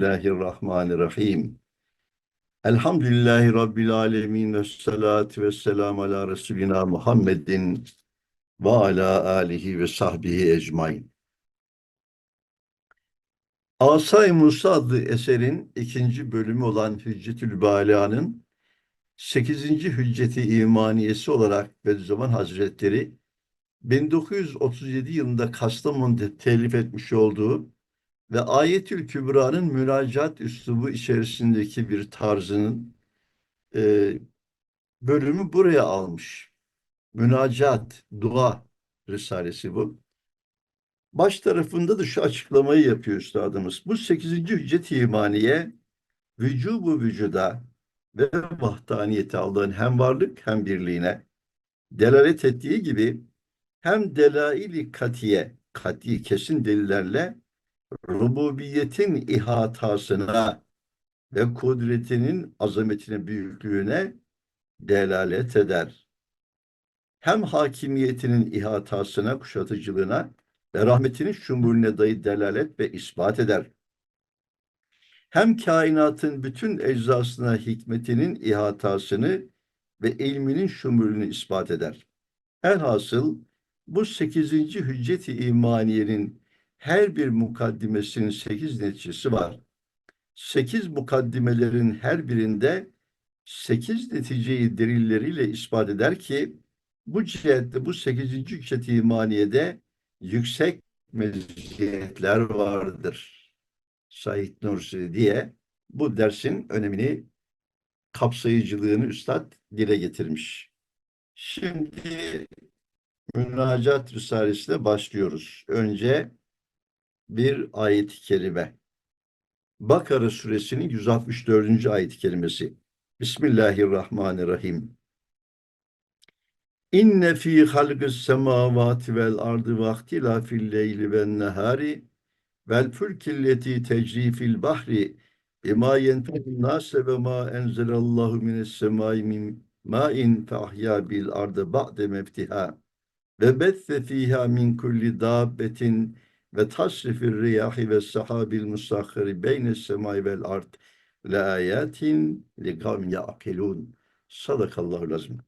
Bismillahirrahmanirrahim. Elhamdülillahi Rabbil alemin ve salatu ve selamu ala Resulina Muhammedin ve ala alihi ve sahbihi ecmain. Asay Musa adlı eserin ikinci bölümü olan Hüccetül Bâlâ'nın 8. Hücceti İmaniyesi olarak Bediüzzaman Hazretleri 1937 yılında Kastamonu'da telif etmiş olduğu ve Ayetül Kübra'nın müracaat üslubu içerisindeki bir tarzının e, bölümü buraya almış. Münacat, dua risalesi bu. Baş tarafında da şu açıklamayı yapıyor üstadımız. Bu 8. hüccet imaniye vücubu vücuda ve vahdaniyeti Allah'ın hem varlık hem birliğine delalet ettiği gibi hem delaili katiye, kati kesin delillerle rububiyetin ihatasına ve kudretinin azametine, büyüklüğüne delalet eder. Hem hakimiyetinin ihatasına, kuşatıcılığına ve rahmetinin şumulüne dahi delalet ve ispat eder. Hem kainatın bütün eczasına hikmetinin ihatasını ve ilminin şumulünü ispat eder. Elhasıl bu sekizinci hücceti imaniyenin her bir mukaddimesinin sekiz neticesi var. Sekiz mukaddimelerin her birinde sekiz neticeyi delilleriyle ispat eder ki bu cihette bu sekizinci hücceti imaniyede yüksek meziyetler vardır. Said Nursi diye bu dersin önemini kapsayıcılığını üstad dile getirmiş. Şimdi Münacat Risalesi'ne başlıyoruz. Önce bir ayet-i kerime. Bakara suresinin 164. ayet-i kerimesi. Bismillahirrahmanirrahim. İnne fi halqis semavati vel ardı ve ihtilafil leyli ven nehari vel fulkilleti tecri fil bahri bima yenfe'un nase ve ma enzelallahu mines semai min ma'in fe ahya bil ardı ba'de meftiha ve bethe fiha min kulli dabbetin ve tasrifir riyahi ve sahabil musahhari beyne semai vel ard le ayatin li kavm ya'kilun. Sadakallahu lazım.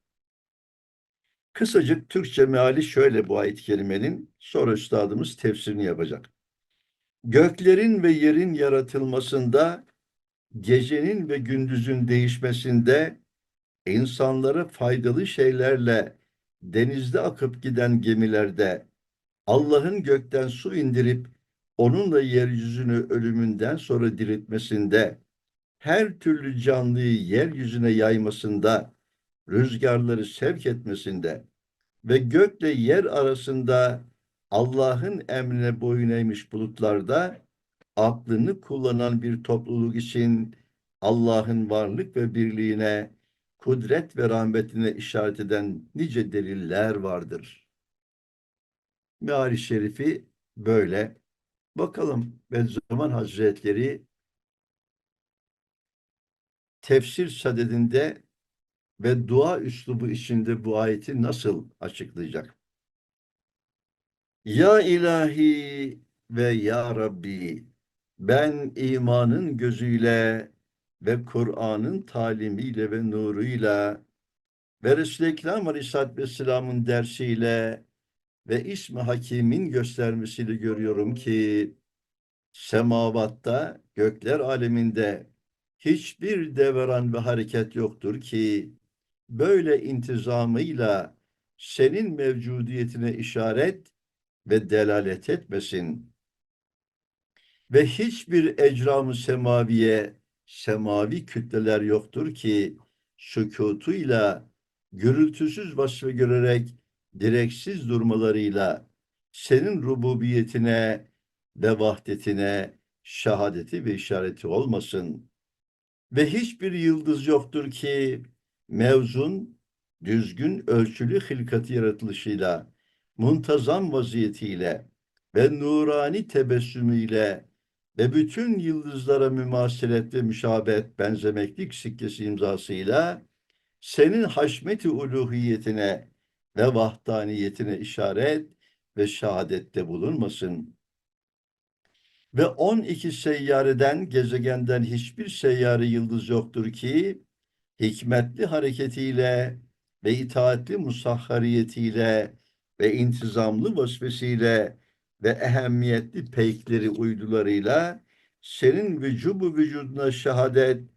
Kısacık Türkçe meali şöyle bu ayet-i kerimenin sonra üstadımız tefsirini yapacak. Göklerin ve yerin yaratılmasında, gecenin ve gündüzün değişmesinde, insanlara faydalı şeylerle denizde akıp giden gemilerde, Allah'ın gökten su indirip onunla yeryüzünü ölümünden sonra diriltmesinde, her türlü canlıyı yeryüzüne yaymasında, rüzgarları sevk etmesinde ve gökle yer arasında Allah'ın emrine boyun eğmiş bulutlarda aklını kullanan bir topluluk için Allah'ın varlık ve birliğine, kudret ve rahmetine işaret eden nice deliller vardır. Meali Şerifi böyle. Bakalım Bediüzzaman Hazretleri tefsir sadedinde ve dua üslubu içinde bu ayeti nasıl açıklayacak? Ya ilahi ve ya Rabbi ben imanın gözüyle ve Kur'an'ın talimiyle ve nuruyla ve Resul-i Ekrem Aleyhisselatü Vesselam'ın dersiyle ve İsmi Hakim'in göstermesiyle görüyorum ki semavatta, gökler aleminde hiçbir devran ve hareket yoktur ki böyle intizamıyla senin mevcudiyetine işaret ve delalet etmesin. Ve hiçbir ecram-ı semaviye, semavi kütleler yoktur ki sükutuyla, gürültüsüz vasfı görerek direksiz durmalarıyla senin rububiyetine ve vahdetine şehadeti ve işareti olmasın. Ve hiçbir yıldız yoktur ki mevzun, düzgün ölçülü hilkati yaratılışıyla, muntazam vaziyetiyle ve nurani tebessümüyle ve bütün yıldızlara mümaselet ve müşabet benzemeklik sikkesi imzasıyla senin haşmeti uluhiyetine ve vahdaniyetine işaret ve şehadette bulunmasın. Ve 12 seyyareden, gezegenden hiçbir seyyare yıldız yoktur ki hikmetli hareketiyle ve itaatli musahhariyetiyle ve intizamlı vasfesiyle ve ehemmiyetli peykleri uydularıyla senin vücubu vücuduna şehadet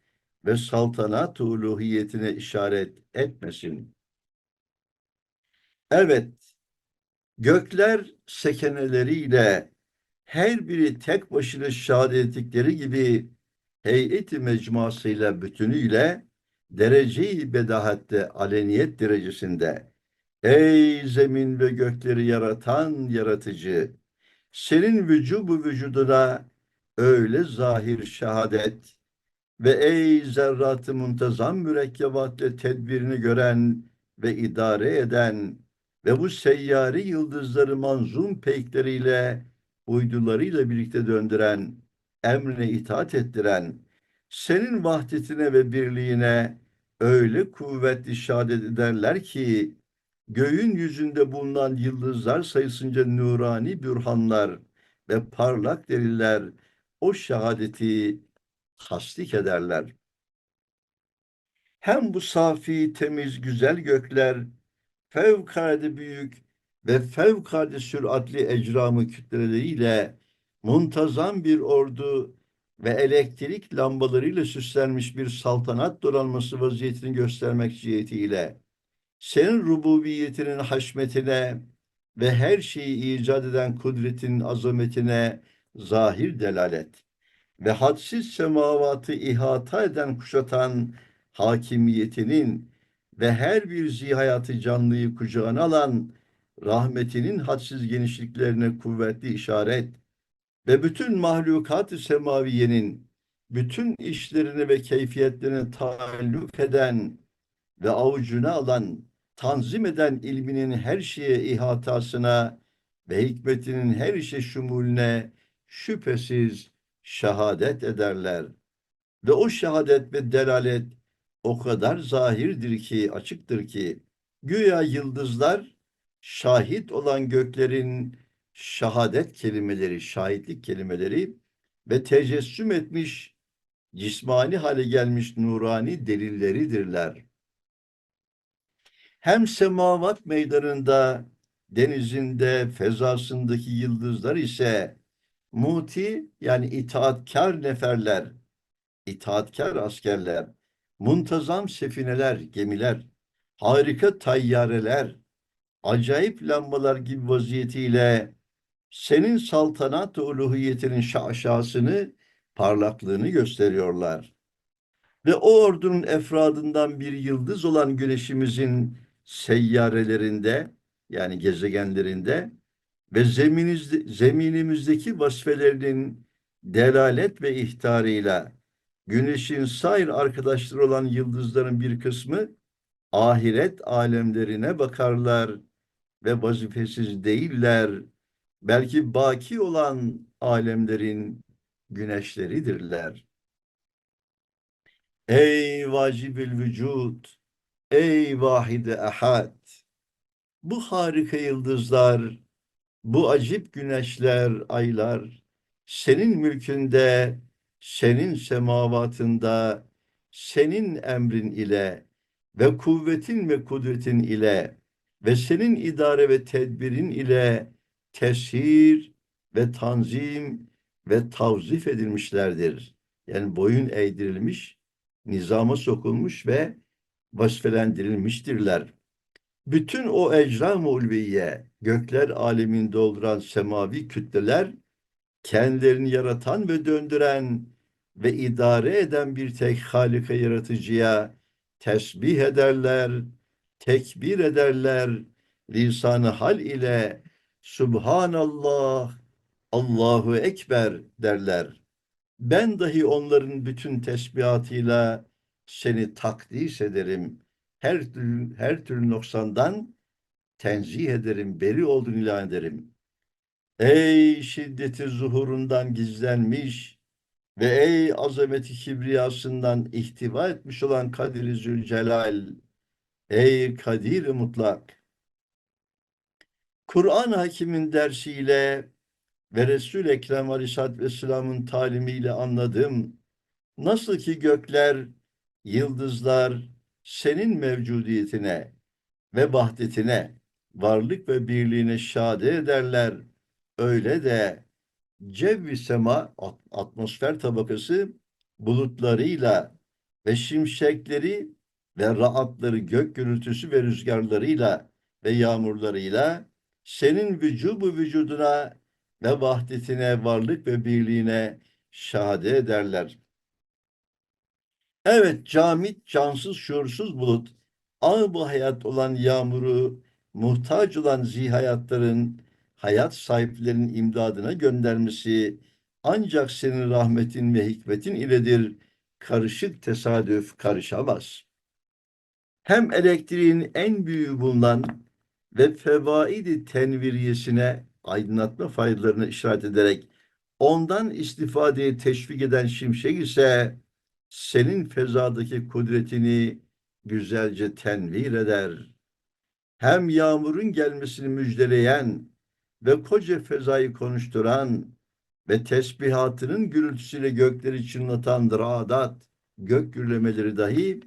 ve saltanat uluhiyetine işaret etmesin. Evet, gökler sekeneleriyle her biri tek başına şehadet ettikleri gibi heyeti mecmuasıyla bütünüyle dereceyi bedahatte aleniyet derecesinde ey zemin ve gökleri yaratan yaratıcı senin vücubu vücuduna öyle zahir şehadet ve ey zerratı muntazam mürekkebatle tedbirini gören ve idare eden ve bu seyyari yıldızları manzum peykleriyle uydularıyla birlikte döndüren, emrine itaat ettiren, senin vahdetine ve birliğine öyle kuvvetli şehadet ederler ki göğün yüzünde bulunan yıldızlar sayısınca nurani bürhanlar ve parlak deliller o şehadeti tasdik ederler. Hem bu safi, temiz, güzel gökler fevkalade büyük ve fevkalade süratli ecramı kütleleriyle muntazam bir ordu ve elektrik lambalarıyla süslenmiş bir saltanat donanması vaziyetini göstermek cihetiyle senin rububiyetinin haşmetine ve her şeyi icat eden kudretinin azametine zahir delalet ve hadsiz semavatı ihata eden kuşatan hakimiyetinin ve her bir zihayatı canlıyı kucağına alan rahmetinin hadsiz genişliklerine kuvvetli işaret ve bütün mahlukat-ı semaviyenin bütün işlerini ve keyfiyetlerini taalluk eden ve avucuna alan, tanzim eden ilminin her şeye ihatasına ve hikmetinin her işe şumulüne şüphesiz şehadet ederler. Ve o şehadet ve delalet o kadar zahirdir ki, açıktır ki, güya yıldızlar şahit olan göklerin şehadet kelimeleri, şahitlik kelimeleri ve tecessüm etmiş, cismani hale gelmiş nurani delilleridirler. Hem semavat meydanında, denizinde, fezasındaki yıldızlar ise muti yani itaatkar neferler, itaatkar askerler, muntazam sefineler, gemiler, harika tayyareler, acayip lambalar gibi vaziyetiyle senin saltanat uluhiyetinin şaşasını, parlaklığını gösteriyorlar. Ve o ordunun efradından bir yıldız olan güneşimizin seyyarelerinde yani gezegenlerinde ve zeminimizdeki vasfelerinin delalet ve ihtarıyla güneşin sair arkadaşları olan yıldızların bir kısmı ahiret alemlerine bakarlar ve vazifesiz değiller. Belki baki olan alemlerin güneşleridirler. Ey vacibül vücut, ey vahide ahad. Bu harika yıldızlar, bu acip güneşler, aylar, senin mülkünde, senin semavatında, senin emrin ile ve kuvvetin ve kudretin ile ve senin idare ve tedbirin ile tesir ve tanzim ve tavzif edilmişlerdir. Yani boyun eğdirilmiş, nizama sokulmuş ve vasfelendirilmiştirler. Bütün o ecram-ı ulviye, gökler alemini dolduran semavi kütleler, kendilerini yaratan ve döndüren ve idare eden bir tek Halika yaratıcıya tesbih ederler, tekbir ederler, lisanı hal ile Subhanallah, Allahu Ekber derler. Ben dahi onların bütün tesbihatıyla seni takdis ederim. Her türlü, her türlü noksandan tenzih ederim, beri olduğunu ilan ederim. Ey şiddeti zuhurundan gizlenmiş ve ey azameti kibriyasından ihtiva etmiş olan Kadir-i Zülcelal, ey Kadir-i Mutlak, Kur'an hakimin dersiyle ve Resul-i Ekrem Aleyhisselatü Vesselam'ın talimiyle anladım. Nasıl ki gökler, yıldızlar senin mevcudiyetine ve vahdetine, varlık ve birliğine şade ederler. Öyle de cevvi sema, at- atmosfer tabakası bulutlarıyla ve şimşekleri ve rahatları gök gürültüsü ve rüzgarlarıyla ve yağmurlarıyla senin vücubu vücuduna ve vahdetine, varlık ve birliğine şahade ederler. Evet, camit, cansız, şuursuz bulut, ağ bu hayat olan yağmuru, muhtaç olan zihayatların, hayat sahiplerinin imdadına göndermesi, ancak senin rahmetin ve hikmetin iledir. Karışık tesadüf karışamaz. Hem elektriğin en büyüğü bulunan ve fevaidi tenviriyesine aydınlatma faydalarını işaret ederek ondan istifadeyi teşvik eden şimşek ise senin fezadaki kudretini güzelce tenvir eder. Hem yağmurun gelmesini müjdeleyen ve koca fezayı konuşturan ve tesbihatının gürültüsüyle gökleri çınlatan radat, gök gürlemeleri dahi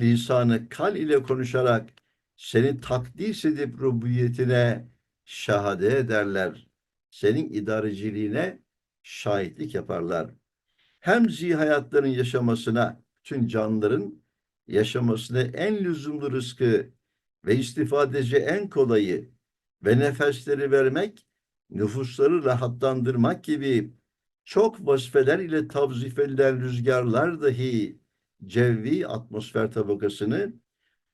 lisanı kal ile konuşarak seni takdis edip rububiyetine şahade ederler. Senin idareciliğine şahitlik yaparlar. Hem zihayatların yaşamasına, tüm canlıların yaşamasına en lüzumlu rızkı ve istifadeci en kolayı ve nefesleri vermek, nüfusları rahatlandırmak gibi çok vazifeler ile tavzif edilen rüzgarlar dahi cevvi atmosfer tabakasını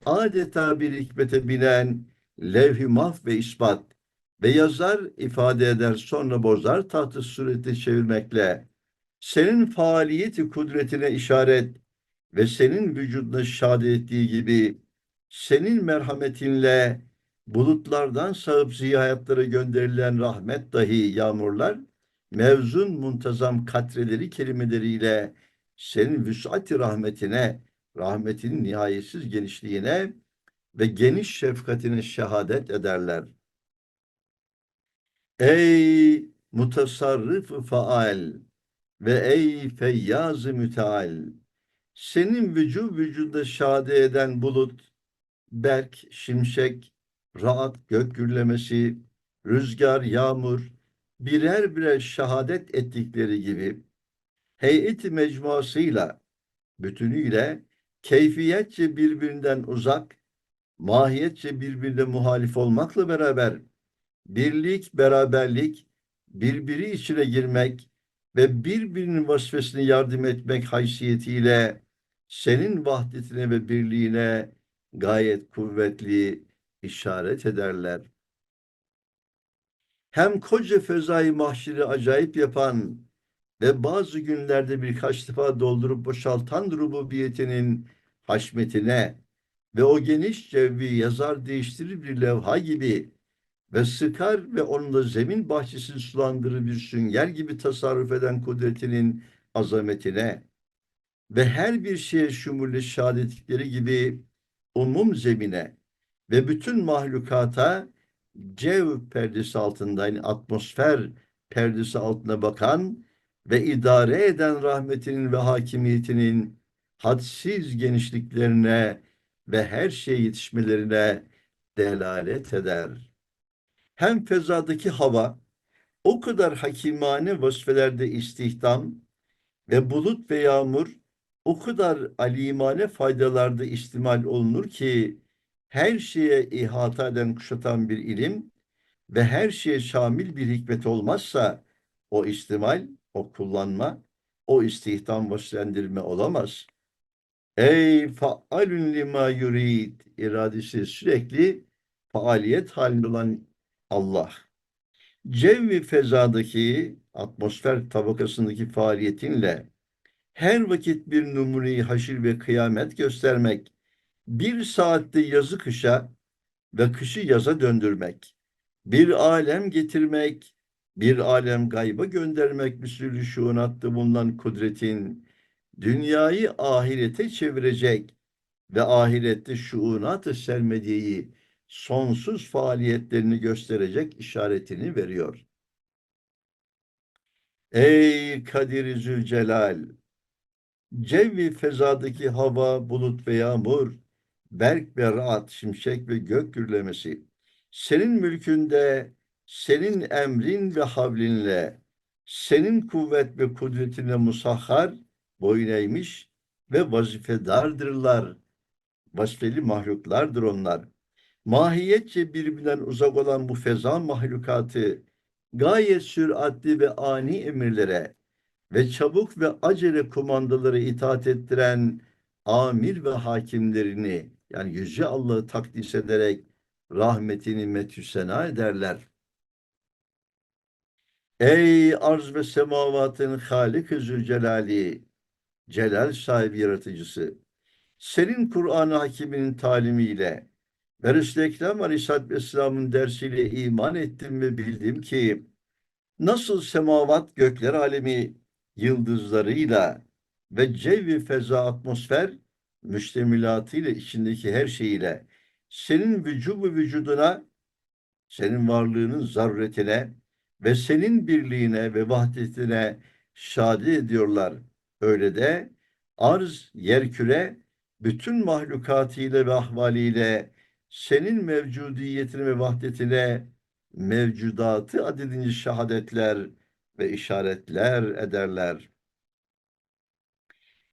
adeta bir hikmete binen levh-i mahv ve ispat ve yazar ifade eder sonra bozar tahtı sureti çevirmekle senin faaliyeti kudretine işaret ve senin vücuduna şahit ettiği gibi senin merhametinle bulutlardan sağıp ziyayatlara gönderilen rahmet dahi yağmurlar mevzun muntazam katreleri kelimeleriyle senin vüs'ati rahmetine, rahmetinin nihayetsiz genişliğine ve geniş şefkatine şehadet ederler. Ey mutasarrıf faal ve ey feyyaz müteal senin vücud vücuda şade eden bulut, berk, şimşek, rahat gök gürlemesi, rüzgar, yağmur birer birer şehadet ettikleri gibi heyeti mecmuasıyla bütünüyle keyfiyetçe birbirinden uzak, mahiyetçe birbirine muhalif olmakla beraber birlik, beraberlik, birbiri içine girmek ve birbirinin vazifesine yardım etmek haysiyetiyle senin vahdetine ve birliğine gayet kuvvetli işaret ederler. Hem koca fezayı mahşeri acayip yapan ve bazı günlerde birkaç defa doldurup boşaltan rububiyetinin haşmetine ve o geniş cevvi yazar değiştirir bir levha gibi ve sıkar ve onunla zemin bahçesini sulandırır bir sünger gibi tasarruf eden kudretinin azametine ve her bir şeye şumulle şehadetlikleri gibi umum zemine ve bütün mahlukata cev perdesi altında yani atmosfer perdesi altına bakan ve idare eden rahmetinin ve hakimiyetinin hadsiz genişliklerine ve her şeye yetişmelerine delalet eder. Hem fezadaki hava o kadar hakimane vazifelerde istihdam ve bulut ve yağmur o kadar alimane faydalarda istimal olunur ki her şeye ihata eden kuşatan bir ilim ve her şeye şamil bir hikmet olmazsa o istimal, o kullanma, o istihdam vasıflendirme olamaz. Ey faalün lima yurid iradesi sürekli faaliyet halinde olan Allah. Cevvi fezadaki atmosfer tabakasındaki faaliyetinle her vakit bir numuneyi haşir ve kıyamet göstermek, bir saatte yazı kışa ve kışı yaza döndürmek, bir alem getirmek, bir alem gayba göndermek bir sürü şuunatta bulunan kudretin, dünyayı ahirete çevirecek ve ahirette şuunat-ı sermediyeyi sonsuz faaliyetlerini gösterecek işaretini veriyor. Ey Kadir Zülcelal! Cevvi fezadaki hava, bulut ve yağmur, berk ve rahat, şimşek ve gök gürlemesi, senin mülkünde, senin emrin ve havlinle, senin kuvvet ve kudretine musahhar, boyun eğmiş ve vazifedardırlar. Vazifeli mahluklardır onlar. Mahiyetçe birbirinden uzak olan bu feza mahlukatı, gayet süratli ve ani emirlere, ve çabuk ve acele kumandaları itaat ettiren amir ve hakimlerini yani Yüce Allah'ı takdis ederek rahmetini metüsena ederler. Ey arz ve semavatın Halik-i Zülcelali, celal sahibi yaratıcısı, senin Kur'an-ı Hakim'in talimiyle ve Resul-i Ekrem Aleyhisselatü dersiyle iman ettim ve bildim ki nasıl semavat gökler alemi yıldızlarıyla ve cevvi feza atmosfer müştemilatıyla içindeki her şeyiyle senin vücubu vücuduna, senin varlığının zaruretine ve senin birliğine ve vahdetine şadi ediyorlar. Öyle de arz, yerküre bütün mahlukatıyla ve ahvaliyle senin mevcudiyetine ve vahdetine mevcudatı adedince şehadetler ve işaretler ederler.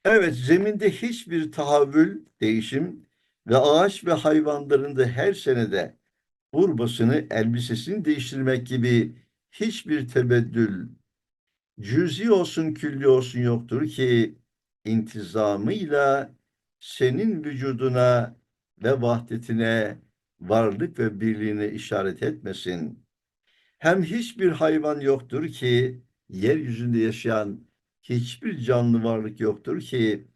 Evet, zeminde hiçbir tahavül, değişim ve ağaç ve hayvanların da her senede urbasını, elbisesini değiştirmek gibi hiçbir tebeddül, cüzi olsun, külli olsun yoktur ki intizamıyla senin vücuduna ve vahdetine, varlık ve birliğine işaret etmesin. Hem hiçbir hayvan yoktur ki, yeryüzünde yaşayan hiçbir canlı varlık yoktur ki,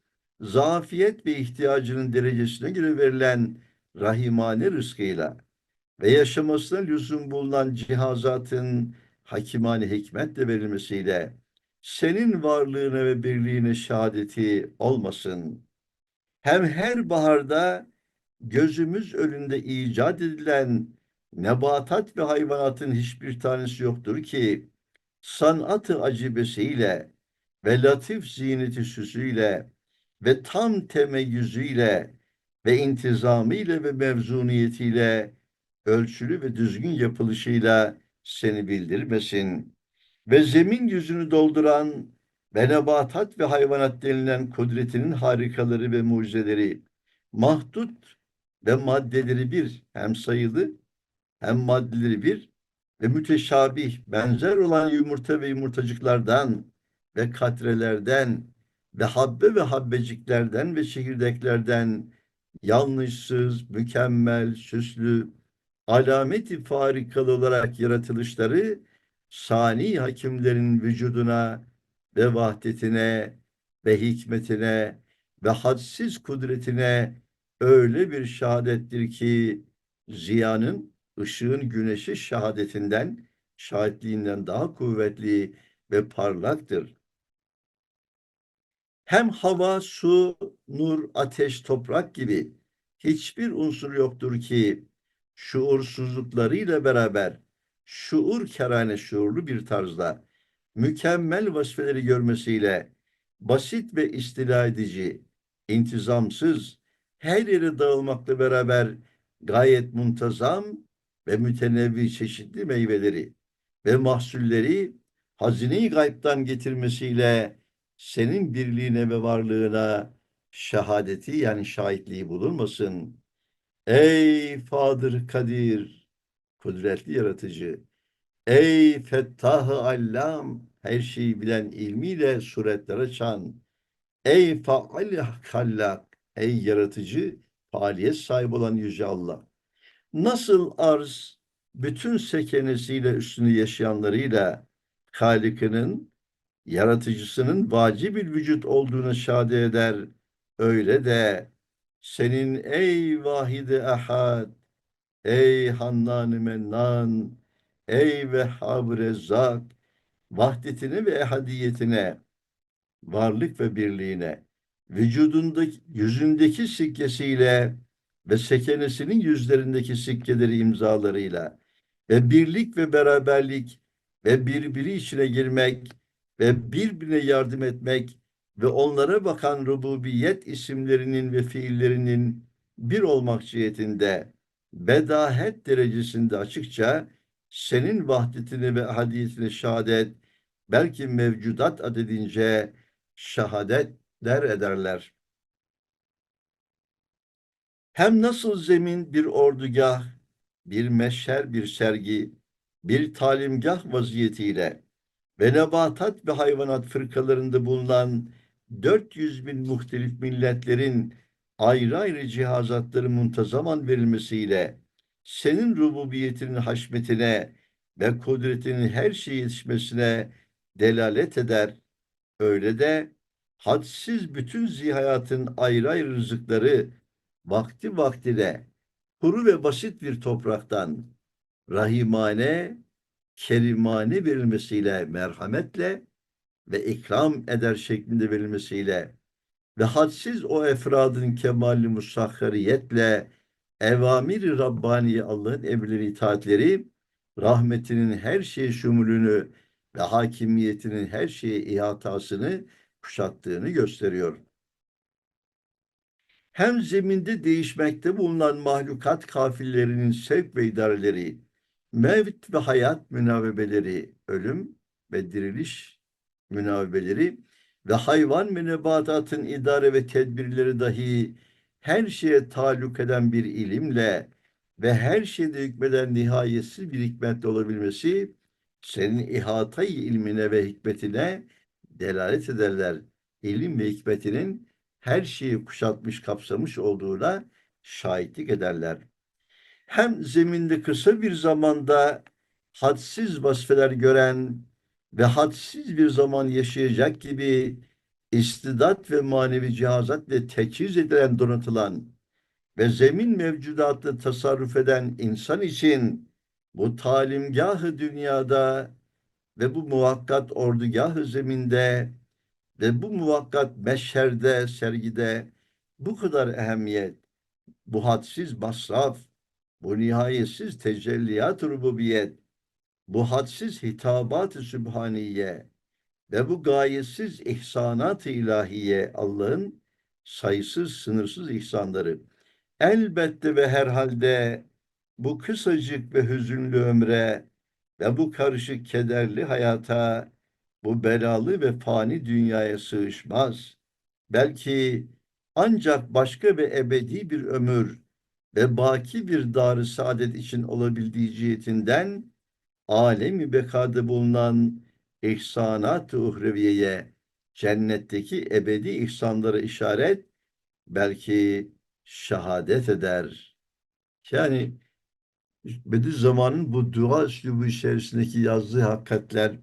zafiyet ve ihtiyacının derecesine göre verilen rahimane rızkıyla ve yaşamasına lüzum bulunan cihazatın hakimane hikmetle verilmesiyle senin varlığına ve birliğine şehadeti olmasın. Hem her baharda gözümüz önünde icat edilen nebatat ve hayvanatın hiçbir tanesi yoktur ki sanatı acibesiyle ve latif ziyneti süsüyle ve tam temeyyüzüyle ve intizamıyla ve mevzuniyetiyle ölçülü ve düzgün yapılışıyla seni bildirmesin. Ve zemin yüzünü dolduran ve nebatat ve hayvanat denilen kudretinin harikaları ve mucizeleri mahdut ve maddeleri bir hem sayılı hem maddeleri bir ve müteşabih benzer olan yumurta ve yumurtacıklardan ve katrelerden ve habbe ve habbeciklerden ve çekirdeklerden yanlışsız, mükemmel, süslü, alameti farikalı olarak yaratılışları sani hakimlerin vücuduna ve vahdetine ve hikmetine ve hadsiz kudretine öyle bir şehadettir ki ziyanın ışığın güneşi şehadetinden, şahitliğinden daha kuvvetli ve parlaktır. Hem hava, su, nur, ateş, toprak gibi hiçbir unsur yoktur ki şuursuzluklarıyla beraber şuur kerane şuurlu bir tarzda mükemmel vasfeleri görmesiyle basit ve istila edici, intizamsız, her yere dağılmakla beraber gayet muntazam ve mütenevvi çeşitli meyveleri ve mahsulleri hazine-i gaybtan getirmesiyle senin birliğine ve varlığına şehadeti yani şahitliği bulunmasın. Ey Fadır Kadir, kudretli yaratıcı, ey Fettah-ı Allam, her şeyi bilen ilmiyle suretler açan, ey Faal Kallak, ey yaratıcı, faaliyet sahibi olan Yüce Allah. Nasıl arz bütün sekenesiyle üstünü yaşayanlarıyla Halik'inin, yaratıcısının vacib bir vücut olduğunu şahade eder. Öyle de senin ey vahidi ahad, ey hannan mennan, ey vehhab rezzak, vahdetine ve ehadiyetine, varlık ve birliğine, vücudundaki, yüzündeki sikkesiyle ve sekenesinin yüzlerindeki sikkeleri imzalarıyla ve birlik ve beraberlik ve birbiri içine girmek ve birbirine yardım etmek ve onlara bakan rububiyet isimlerinin ve fiillerinin bir olmak cihetinde bedahet derecesinde açıkça senin vahdetini ve hadiyetini şehadet belki mevcudat adedince şehadet der ederler. Hem nasıl zemin bir ordugah, bir meşher bir sergi, bir talimgah vaziyetiyle ve nebatat ve hayvanat fırkalarında bulunan 400 bin muhtelif milletlerin ayrı ayrı cihazatları muntazaman verilmesiyle senin rububiyetinin haşmetine ve kudretinin her şeye yetişmesine delalet eder. Öyle de hadsiz bütün zihayatın ayrı ayrı rızıkları vakti vaktine kuru ve basit bir topraktan rahimane, kerimane verilmesiyle, merhametle ve ikram eder şeklinde verilmesiyle ve hadsiz o efradın kemali musakhariyetle evamiri Rabbani Allah'ın emirleri itaatleri rahmetinin her şeye şumulünü ve hakimiyetinin her şeye ihatasını kuşattığını gösteriyor. Hem zeminde değişmekte bulunan mahlukat kafillerinin sevk ve idareleri, mevt ve hayat münavebeleri, ölüm ve diriliş münavebeleri ve hayvan ve nebatatın idare ve tedbirleri dahi her şeye taluk eden bir ilimle ve her şeyde hükmeden nihayetsiz bir hikmetle olabilmesi senin ihatayı ilmine ve hikmetine delalet ederler. İlim ve hikmetinin her şeyi kuşatmış kapsamış olduğuna şahitlik ederler. Hem zeminde kısa bir zamanda hadsiz vasfeler gören ve hadsiz bir zaman yaşayacak gibi istidat ve manevi cihazatla teçhiz edilen donatılan ve zemin mevcudatını tasarruf eden insan için bu talimgahı dünyada ve bu muvakkat ordugahı zeminde ve bu muvakkat meşherde, sergide bu kadar ehemmiyet, bu hadsiz masraf, bu nihayetsiz tecelliyat rububiyet, bu hadsiz hitabat-ı sübhaniye ve bu gayesiz ihsanat-ı ilahiye Allah'ın sayısız sınırsız ihsanları elbette ve herhalde bu kısacık ve hüzünlü ömre ve bu karışık kederli hayata bu belalı ve fani dünyaya sığışmaz. Belki ancak başka ve ebedi bir ömür ve baki bir dar saadet için olabildiği cihetinden alemi bekada bulunan ihsanat-ı uhreviyeye cennetteki ebedi ihsanlara işaret belki şehadet eder. Yani Bediüzzaman'ın bu dua üslubu içerisindeki yazdığı hakikatler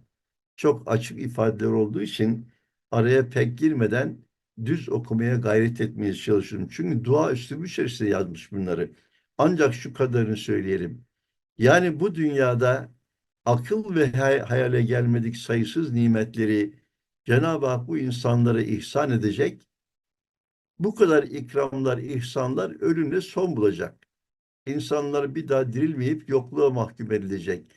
çok açık ifadeler olduğu için araya pek girmeden düz okumaya gayret etmeye çalışıyorum. Çünkü dua üslubu içerisinde yazmış bunları. Ancak şu kadarını söyleyelim. Yani bu dünyada akıl ve hayale gelmedik sayısız nimetleri Cenab-ı Hak bu insanlara ihsan edecek. Bu kadar ikramlar, ihsanlar ölümle son bulacak. İnsanlar bir daha dirilmeyip yokluğa mahkum edilecek.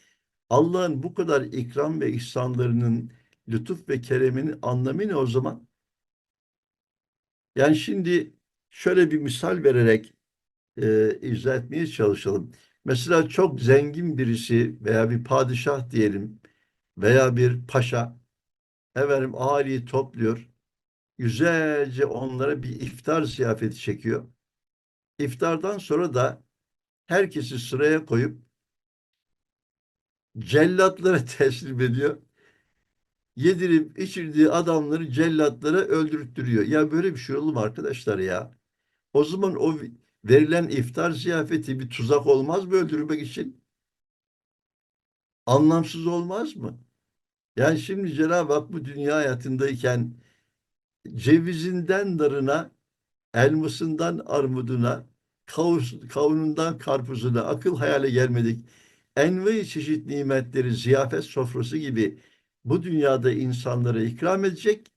Allah'ın bu kadar ikram ve ihsanlarının lütuf ve kereminin anlamı ne o zaman? Yani şimdi şöyle bir misal vererek e, izah etmeye çalışalım. Mesela çok zengin birisi veya bir padişah diyelim veya bir paşa efendim ahaliyi topluyor. Güzelce onlara bir iftar ziyafeti çekiyor. İftardan sonra da herkesi sıraya koyup cellatlara teslim ediyor. Yedirip içirdiği adamları cellatlara öldürttürüyor. Ya böyle bir şey olur mu arkadaşlar ya? O zaman o verilen iftar ziyafeti bir tuzak olmaz mı öldürmek için? Anlamsız olmaz mı? Yani şimdi Cenab-ı Hak bu dünya hayatındayken cevizinden darına, elmasından armuduna, kavunundan karpuzuna akıl hayale gelmedik envai çeşit nimetleri ziyafet sofrası gibi bu dünyada insanlara ikram edecek.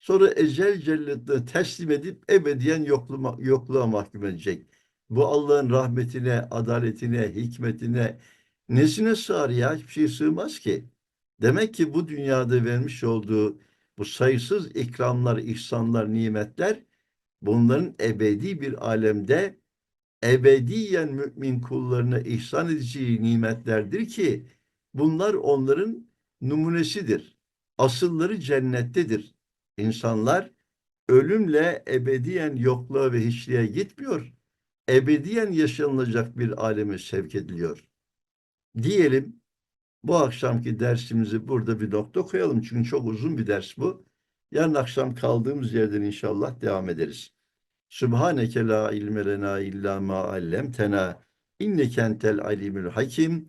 Sonra ecel cellatını teslim edip ebediyen yokluğa, yokluğa mahkum edecek. Bu Allah'ın rahmetine, adaletine, hikmetine, nesine sığar ya? Hiçbir şey sığmaz ki. Demek ki bu dünyada vermiş olduğu bu sayısız ikramlar, ihsanlar, nimetler bunların ebedi bir alemde ebediyen mümin kullarına ihsan edeceği nimetlerdir ki bunlar onların numunesidir. Asılları cennettedir. İnsanlar ölümle ebediyen yokluğa ve hiçliğe gitmiyor. Ebediyen yaşanılacak bir aleme sevk ediliyor. Diyelim bu akşamki dersimizi burada bir nokta koyalım. Çünkü çok uzun bir ders bu. Yarın akşam kaldığımız yerden inşallah devam ederiz. Sübhaneke la ilme lena illa ma allemtena inneke entel alimul hakim